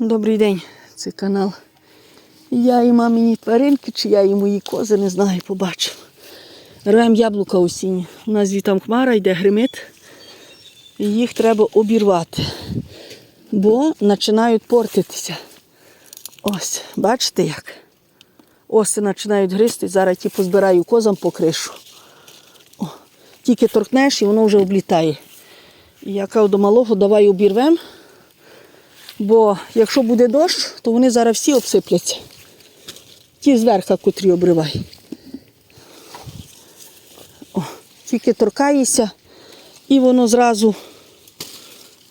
Добрий день, це канал. Я і мамині тваринки, чи я і мої кози, не знаю, побачимо. Рвем яблука осінні. У нас звітам хмара йде гримит. Їх треба обірвати, бо починають портитися. Ось, бачите як? Оси починають гристи, зараз ті позбираю козам по кришу. О, тільки торкнеш і воно вже облітає. Я кажу до малого, давай обірвемо. Бо якщо буде дощ, то вони зараз всі обсипляться. Ті зверха, котрі обривай. О, тільки торкаєшся і воно зразу.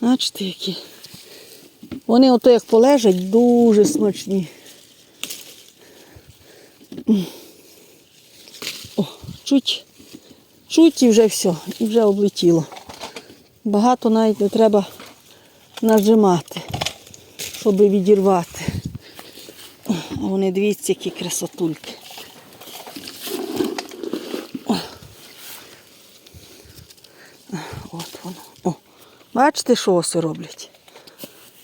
Бачите, які. Вони ото як полежать, дуже смачні. О, чуть, чуть і вже все, і вже облетіло. Багато навіть не треба нажимати, щоб відірвати. А вони дивіться, які красотульки. О. От воно. О. Бачите, що оси роблять?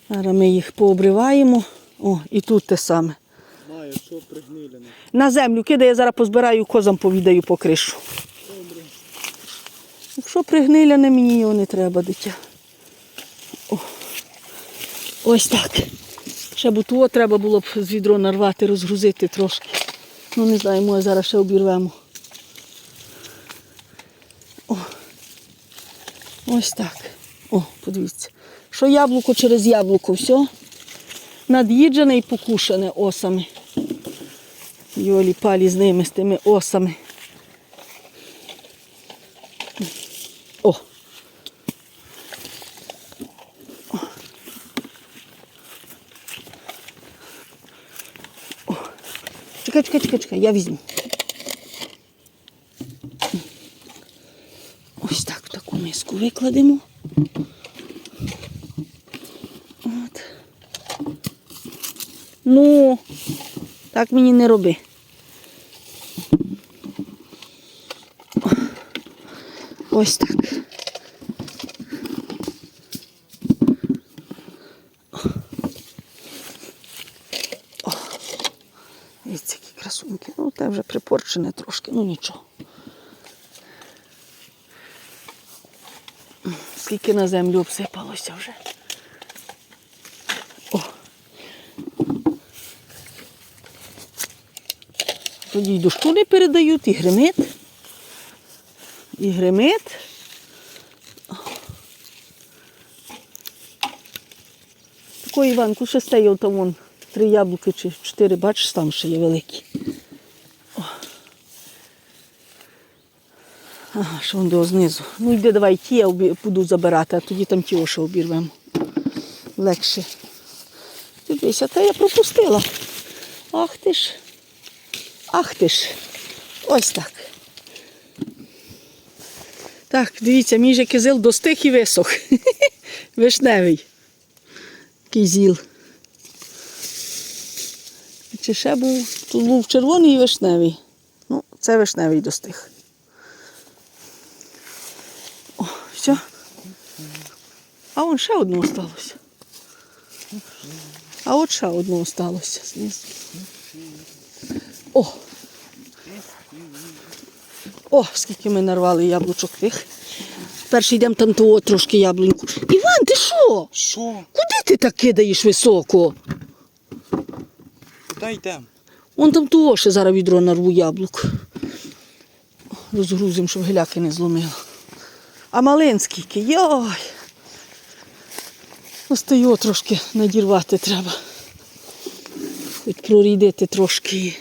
Зараз ми їх пообриваємо. О, і тут те саме. Маю, що пригнилене. На землю кидає, я зараз позбираю козам, повідаю по кришу. Якщо пригниляне, мені його не треба, дитя. Ось так. Ще б того треба було б з відро нарвати, розгрузити трошки. Ну не знаю, може зараз ще обірвемо. О. Ось так. О, подивіться. Що яблуко через яблуко, все. Над'їджене і покушене осами. Йолі палі з ними, з тими осами. Чекай, чекай, чекай, чекай, я візьму. Ось так в таку миску викладемо. От. Ну, так мені не роби. Ось так. О. Дивіться, які Ну, вже припорчене трошки, ну нічого. Скільки на землю обсипалося вже. О. Тоді й дощу не передають, і гримить. І гримить. Такої Іванку ще стає там вон три яблуки чи чотири, бачиш, там ще є великі. Ага, що вон до знизу. Ну йди давай ті, я буду забирати, а тоді там ті ще обірвемо. Легше. Дивися, та я пропустила. Ах ти ж. Ах ти ж. Ось так. Так, дивіться, мій же кизил достиг і висох. Вишневий. Кизіл. Чи ще був? Тут був червоний і вишневий. Ну, це вишневий достиг. О, все. А вон ще одне осталося. А от ще одне осталося знизу. О! О, скільки ми нарвали яблучок тих. Перший йдемо там того трошки яблуньку. Іван, ти що? Що? Куди ти так кидаєш високо? Куди йдемо? Вон там того ще зараз відро нарву яблук. Розгрузимо, щоб гіляки не зломило. А малин скільки? Йой. Ось то його трошки надірвати треба. Хоч прорідити трошки.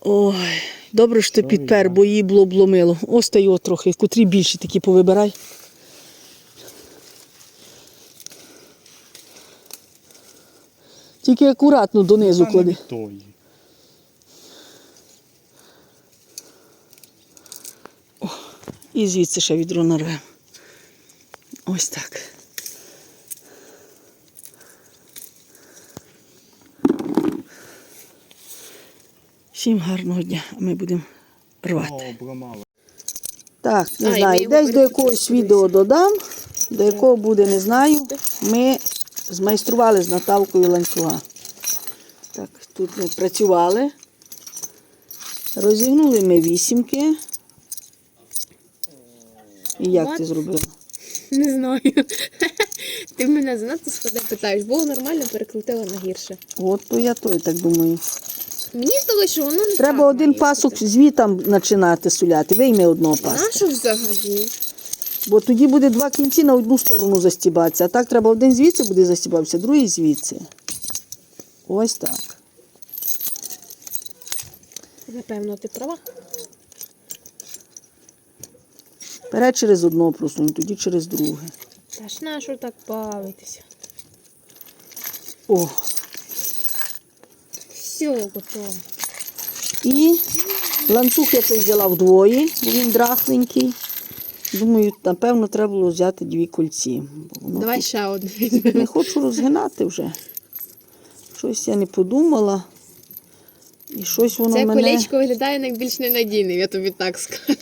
Ой, добре, що ти підпер, бо її було б ломило. Ось та його трохи, котрі більші такі повибирай. Тільки акуратно донизу клади. І звідси ще відро нарвемо. Ось так. Всім гарного дня, а ми будемо рвати. Так, не знаю, десь до якогось відео додам, до якого буде, не знаю. Ми змайстрували з Наталкою ланцюга. Так, тут ми працювали. Розігнули ми вісімки. І як ти зробила? Не знаю. Ти мене занадто сходи питаєш, було нормально, перекрутила на гірше. От то я то так думаю. Мені здалося, що воно не Треба один пасок звітам починати суляти. Вийми одного паску. Нащо взагалі? Бо тоді буде два кінці на одну сторону застібатися. А так треба один звідси буде застібатися, другий звідси. Ось так. Напевно, ти права. Перед через одного просунь, тоді через друге. Та ж на що так бавитися? О. Все, готово. І ланцюг я той взяла вдвоє, бо він драхленький. Думаю, напевно, треба було взяти дві кольці. Давай ще одне Не хочу розгинати вже. Щось я не подумала. І щось воно Це мене. колечко виглядає найбільш ненадійним, я тобі так скажу.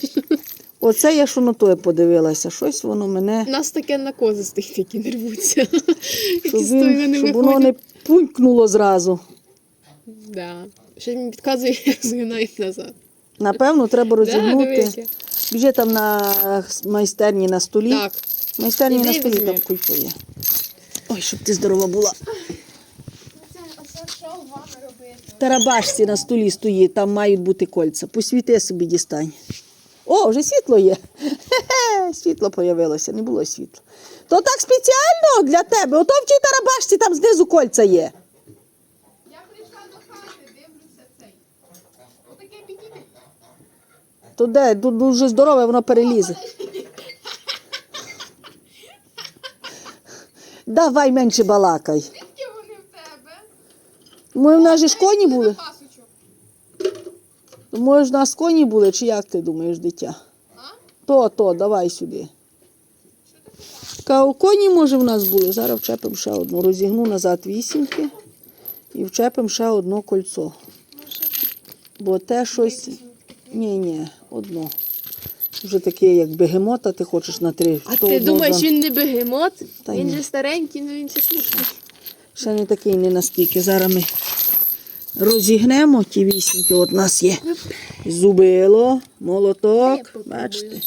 Оце я що на тоє подивилася. Щось воно мене. У нас таке на кози стоїть, які не рвуться. Щоб, він, щоб воно не пунькнуло зразу. Да. Ще мені підказує, як згинають назад. Напевно, треба розігнути. яке. Біжи там на майстерні на столі. Так. Майстерні Іди на столі візьми. там кулько є. Ой, щоб ти здорова була. Тарабашці на столі стоїть, там мають бути кольця. Посвіти собі дістань. О, вже світло є. Хе-хе, світло появилося, не було світла. То так спеціально для тебе. Ото в тій тарабашці там знизу кольця є. То де дуже здорове, воно перелізе. Давай менше балакай. Звідки вони в тебе? Ми в нас же ж коні були. Може, в нас коні були, чи як ти думаєш, дитя? То, то, давай сюди. Кау, коні, може, в нас були. Зараз вчепимо ще одну. Розігну назад вісімки і вчепимо ще одно кольцо. Бо те щось. Ні, ні, одно. Вже таке, як бегемота, ти хочеш на три. А То ти одно думаєш, зам- він не бегемот? Та він ні. же старенький, ну він ще слушний. Ще не такий, не настільки. Зараз ми розігнемо ті вісімки. От у нас є зубило, Я молоток. попробую. Бачите?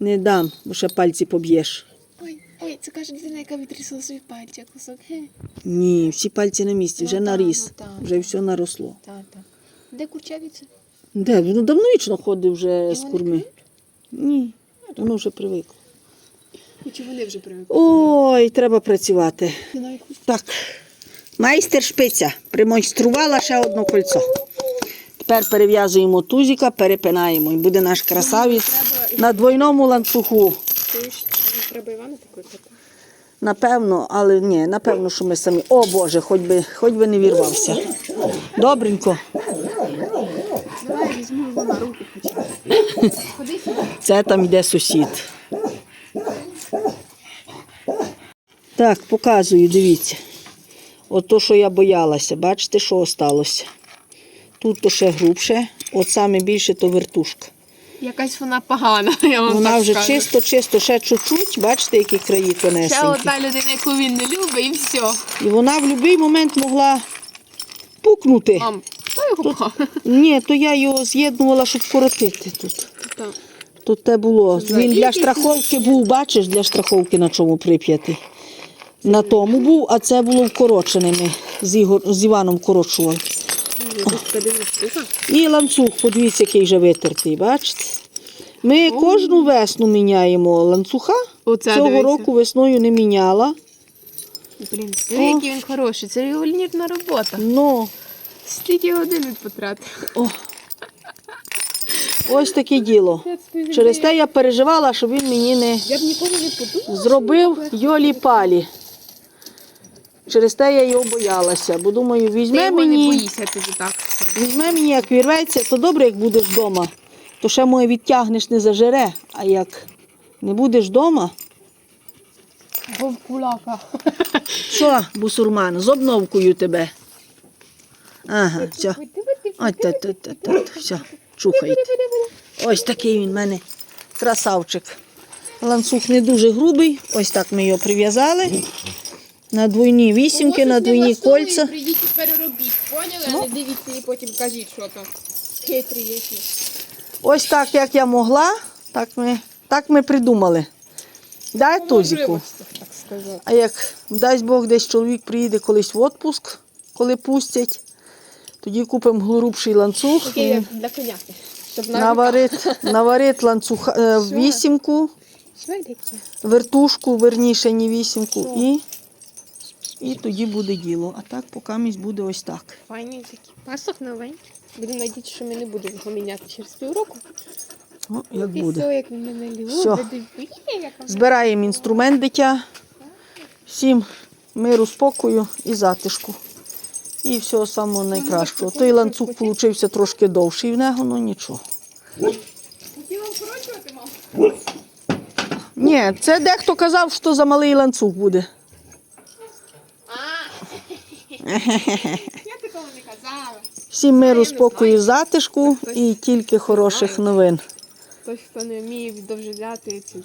Не дам, бо ще пальці поб'єш. Ой, ой, це каже дитина, яка відрізала свій пальчик кусок. Ге. Ні, всі пальці на місці, вже Ну, так, наріс, ну, так. вже все наросло. Так, так. Де курчавіця? Де? Ну давно вічно ходив вже І з курми. Ні, воно вже привикло. Чи вони вже привикли? Ой, треба працювати. Хоч- Так, майстер шпиця примайструвала ще одне кольцо. Тепер перев'язуємо тузика, перепинаємо. І буде наш красавець на двойному ланцюгу. Треба Івана покликати? Напевно, але ні, напевно, що ми самі. О Боже, хоч би, хоч би не вірвався. Добренько. Давай візьму його на руки хоча. Ходи сюди. Це там йде сусід. Так, показую, дивіться. От то, що я боялася, бачите, що осталося. Тут то ще грубше, от саме більше то вертушка. Якась вона погана, я вам Вона так вже скажу. чисто, чисто, ще чуть-чуть, бачите, які краї Ще тонесенькі. одна людина, яку він не любить, і все. І вона в будь-який момент могла пукнути. Мам, хто його пхав? Ні, то я його з'єднувала, щоб коротити тут. Так. Тут те було. Він для страховки був, бачиш, для страховки на чому прип'ятий. На тому був, а це було вкороченими. З, Ігор, з Іваном корочували. І ланцюг, подивіться, який вже витертий, бачите? Ми кожну весну міняємо ланцюга. Оце Цього дивися. року весною не міняла. Блін, диви, який він хороший. Це ювелірна робота. Ну, Стільки годин він потратив. о, ось таке діло. Через те я переживала, щоб він мені не зробив йолі палі. Через те я його боялася, бо думаю, візьме мені, візьме мені, як вірветься, то добре, як будеш вдома. То ще моє відтягнеш не зажере, а як не будеш вдома, Вовкулака. що, бусурман, з обновкою тебе. Ага, все. Ой, та, та, та, та, все, чухайте. Ось такий він в мене красавчик. Ланцюг не дуже грубий, ось так ми його прив'язали. На двойні вісімки, на двойні кольця. Прийдіть і переробіть, поняли? А не дивіться і потім кажіть, що там. Хитрі які. Ось так, як я могла, так ми, так ми придумали. Дай тузіку. Так сказати. А як дасть Бог, десь чоловік приїде колись в відпуск, коли пустять, тоді купимо глорубший ланцюг. Таке як для коняки. Щоб на Наварить, наварить ланцюг е, в вісімку, вертушку, верніше, не вісімку, і, і тоді буде діло. А так поки місць буде ось так. Файні такі. Пасок новенький. Будемо надіятися, що ми не будемо його міняти через півроку. Ну, як буде. все, як мене любить. Збираємо інструмент дитя. Всім миру, спокою і затишку. І всього самого найкращого. Той ланцюг получився трошки довший в нього, ну нічого. Хотіла вкорочувати, мам? Ні, це дехто казав, що за малий ланцюг буде. Я такого не казала. Всім миру, спокою, затишку і тільки хороших новин. Той, хто не вміє довживляти ці